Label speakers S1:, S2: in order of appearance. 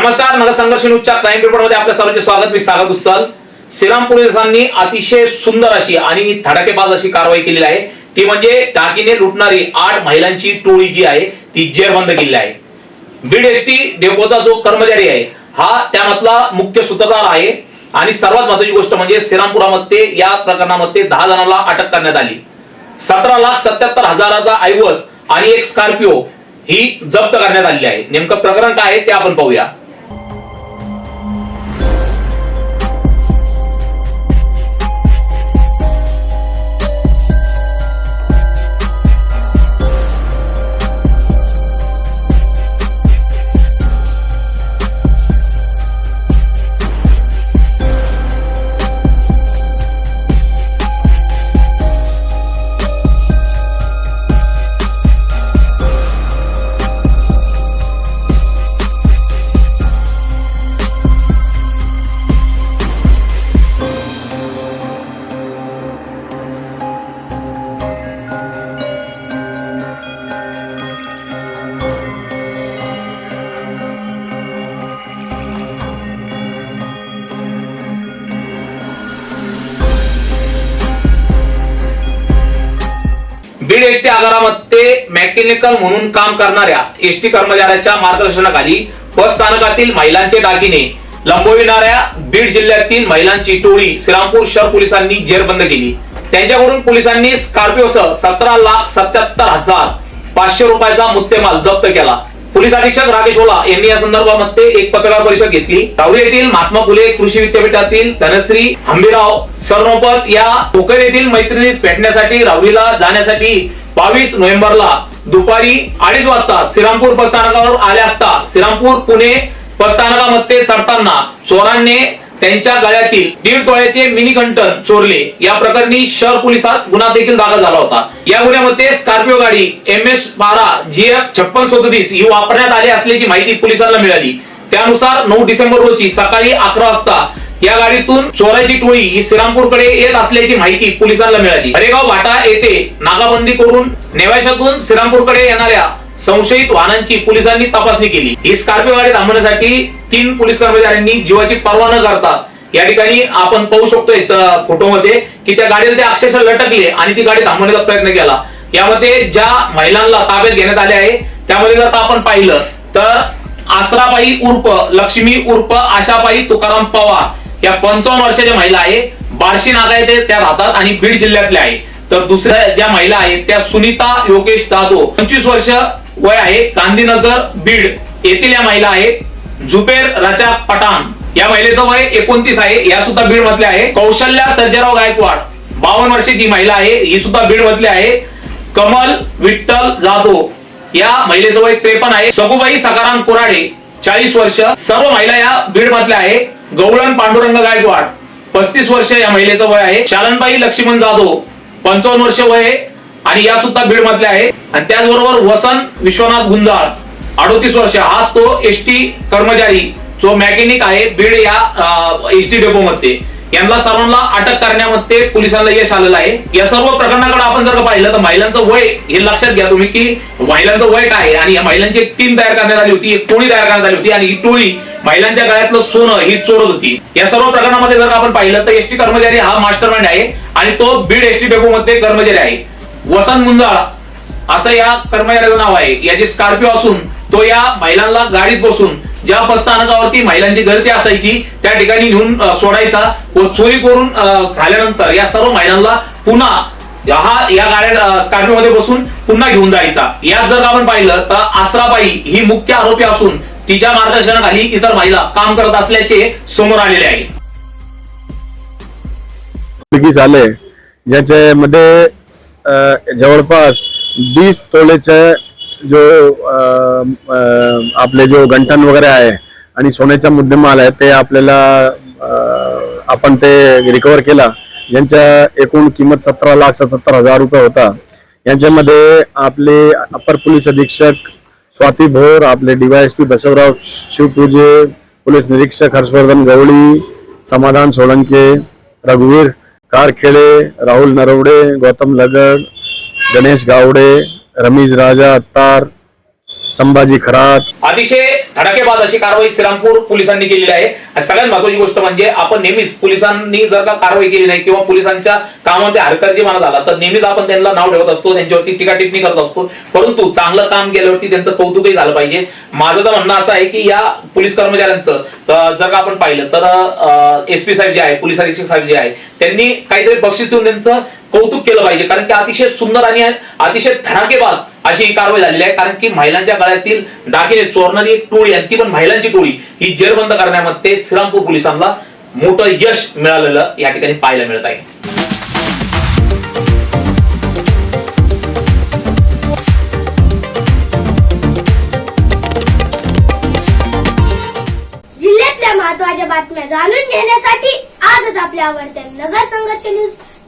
S1: नमस्कार नगरसंघर्ष न्यूजच्या क्राईम पेपरमध्ये आपल्या सर्वांचे स्वागत. मी सागर कुस्ताल श्रीराम पोलिसांनी अतिशय सुंदर अशी आणि धडाकेबाज अशी कारवाई केलेली आहे. ती म्हणजे टाकीने लुटणारी आठ महिलांची टोळी जी आहे ती जेरबंद केलेली आहे. बीड एस टी डेपोचा जो कर्मचारी आहे हा त्यामधला मुख्य सूत्रधार आहे. आणि सर्वात महत्वाची गोष्ट म्हणजे श्रीरामपुरामध्ये या प्रकरणामध्ये दहा जणांना अटक करण्यात आली. सतरा लाख सत्याहत्तर हजाराचा ऐवज आणि एक स्कॉर्पिओ ही जप्त करण्यात आली आहे. नेमकं प्रकरण काय आहे ते आपण पाहूया. बीड एसटी आगारामध्ये मेकॅनिकल म्हणून काम करणाऱ्या एसटी कर्मचाऱ्याच्या मार्गदर्शनाखाली बस स्थानकातील महिलांचे दागिने लंबविणाऱ्या बीड जिल्ह्यातील महिलांची टोळी श्रीरामपूर शहर पोलिसांनी जेरबंद केली. त्यांच्याकडून पोलिसांनी स्कॉर्पिओसह सतरा लाख सत्याहत्तर हजार पाचशे रुपयाचा मुद्देमाल जप्त केला. पोलीस अधीक्षक राकेश ओला यांनी या संदर्भामध्ये एक पत्रकार परिषद घेतली. तावडी येथील महात्मा फुले कृषी विद्यापीठातील धनश्री हंबीराव सरनोपत या कोकण येथील मैत्रिणीस भेटण्यासाठी राहुरीला जाण्यासाठी बावीस नोव्हेंबरला दुपारी अडीच वाजता श्रीरामपूर बस स्थानकावर आल्या असता श्रीरामपूर पुणे बस स्थानकामध्ये चढताना चोरांनी त्यांच्या गळ्यातील दीड तोळ्याचे मिनी कंटन चोरले. या प्रकरणी शहर पोलिसात गुन्हा देखील दाखल झाला होता. या गुन्ह्यामध्ये स्कॉर्पिओ गाडी एम एस बारा जी एफ छप्पन सदतीस ही वापरण्यात आली असल्याची माहिती पोलिसांना मिळाली. त्यानुसार नऊ डिसेंबर रोजी सकाळी अकरा वाजता या गाडीतून चोराची टोळी ही श्रीरामपूरकडे येत असल्याची माहिती पोलिसांना मिळाली. हरेगाव भाटा येथे नाकाबंदी करून नेवाशातून श्रीरामपूरकडे येणाऱ्या संशयित वाहनांची पोलिसांनी तपासणी केली. ही स्कॉर्पिओ गाडी थांबवण्यासाठी तीन पोलीस कर्मचाऱ्यांनी जीवाची पर्वा न करता या ठिकाणी आपण पाहू शकतो फोटोमध्ये की त्या गाडीला ते अक्षरशः लटकले आणि ती गाडी थांबवण्याचा प्रयत्न केला. यामध्ये ज्या महिलांना ताब्यात घेण्यात आले आहे त्यामध्ये जर आपण पाहिलं तर आसराबाई उर्फ लक्ष्मी उर्फ आशाबाई तुकाराम पवार या पंचावन्न वर्षाच्या महिला आहे. बार्शी नागा येथे त्या राहतात आणि बीड जिल्ह्यातल्या आहे. तर दुसऱ्या ज्या महिला आहेत त्या सुनीता योगेश जाधव पंचवीस वर्ष वय आहे गांधीनगर बीड. येथील या महिला आहेत जुबेर रजा पठाण. या महिलेचं वय एकोणतीस आहे. या सुद्धा बीड मधल्या आहे. कौशल्या सर्जेराव गायकवाड. बावन्न वर्षाची महिला आहे. ही सुद्धा बीड मधली आहे. कमल विठ्ठल जाधव. या महिलेचं वय त्रेपन्न आहे. सगुबाई सकाराम कोराडे चाळीस वर्ष. सर्व महिला या बीड मधल्या आहे. गौळण पांडुरंग गायकवाड पस्तीस वर्ष या महिलेचं वय आहे. शालनबाई लक्ष्मण जाधव पंचावन्न वर्ष वय आहे. आणि या सुद्धा बीड मधल्या आहे. आणि त्याचबरोबर वसंत विश्वनाथ गुंजाळ अडोतीस वर्ष. हाच तो एस टी कर्मचारी जो मेकॅनिक आहे बीड या एस टी डेपो मध्ये. यांना सर्वांना अटक करण्यामध्ये पोलिसांना यश आलेलं आहे. या सर्व प्रकरणाकडे आपण जर का पाहिलं तर महिलांचं वय हे लक्षात घ्या तुम्ही की महिलांचं वय काय आहे? आणि या महिलांची एक टीम तयार करण्यात आली होती एक टोळी तयार करण्यात आली होती आणि ही टोळी महिलांच्या गळ्यातलं सोनं ही चोरत होती. या सर्व प्रकरणामध्ये जर आपण पाहिलं तर एसटी कर्मचारी हा मास्टर माइंड आहे आणि तो बीड एसटी डेपो मध्ये कर्मचारी आहे. वसंत मुंजाळ असं या कर्मचाऱ्याचं नाव आहे. याची स्कॉर्पिओ असून तो या महिलांना गाडीत बसून ज्या बसस्थानकावरती महिलांची गर्दी असायची त्या ठिकाणी नेऊन सोडायचा व चोरी करून झाल्यानंतर या सर्व महिलांना पुन्हा हा या गाड्या स्कॉर्पिओ मध्ये बसून पुन्हा घेऊन जायचा. यात जर आपण पाहिलं तर आसराबाई ही मुख्य आरोपी असून तिच्या मार्गदर्शनाखाली इतर महिला काम करत असल्याचे समोर आलेले आहे.
S2: उडगीस आले ज्याच्यामध्ये जवळपास वीस तोलेचे जो आपले जो गंठण वगैरे आहे आणि सोन्याचा मुद्देमाल आहे ते आपल्याला आपण ते रिकवर केला. ज्यांच्या एकूण किंमत सतरा लाख सत्तर हजार रुपये होता यांच्यामध्ये आपले अपर पोलीस अधीक्षक स्वाती भोर आपले डीवायएसपी बसवराव शिवपूजे पोलीस निरीक्षक हर्षवर्धन गवळी समाधान सोळंके रघुवीर कारखेडे राहुल नरवडे गौतम लगड गणेश गावडे रमेश राजा अत्तार संभाजी खरात.
S1: अतिशय धडाकेबाज अशी कारवाई श्रीरामपूर पोलिसांनी केलेली आहे. सगळ्यात महत्वाची गोष्ट म्हणजे आपण नेहमीच पोलिसांनी जर का कारवाई केली नाही किंवा पोलिसांच्या कामामध्ये हरकतजीपणा झाला तर नेहमीच आपण त्यांना नाव ठेवत असतो त्यांच्यावरती टीका टिप्पणी करत असतो. परंतु चांगलं काम केल्यावरती त्यांचं कौतुकही झालं पाहिजे. माझं तर म्हणणं असं आहे की या पोलीस कर्मचाऱ्यांचं जर का आपण पाहिलं तर एस पी साहेब जे आहे पोलीस अधीक्षक साहेब जे आहे त्यांनी काहीतरी बक्षीस देऊन त्यांचं कौतुक केलं पाहिजे. कारण की अतिशय सुंदर आणि अतिशय धडाकेबाज अशी ही कारवाई झालेली आहे. कारण की महिलांच्या गळ्यातील दागिने चोरणारी एक टोळी आणि ती पण महिलांची टोळी ही जेरबंद करण्यामध्ये श्रीरामपूर पोलिसांना मोठं यश मिळालेलं या ठिकाणी पाहायला मिळत आहे.
S3: जिल्ह्यातल्या महत्त्वाच्या बातम्या जाणून घेण्यासाठी आजच आपल्या आवडत्या नगर संघर्ष न्यूज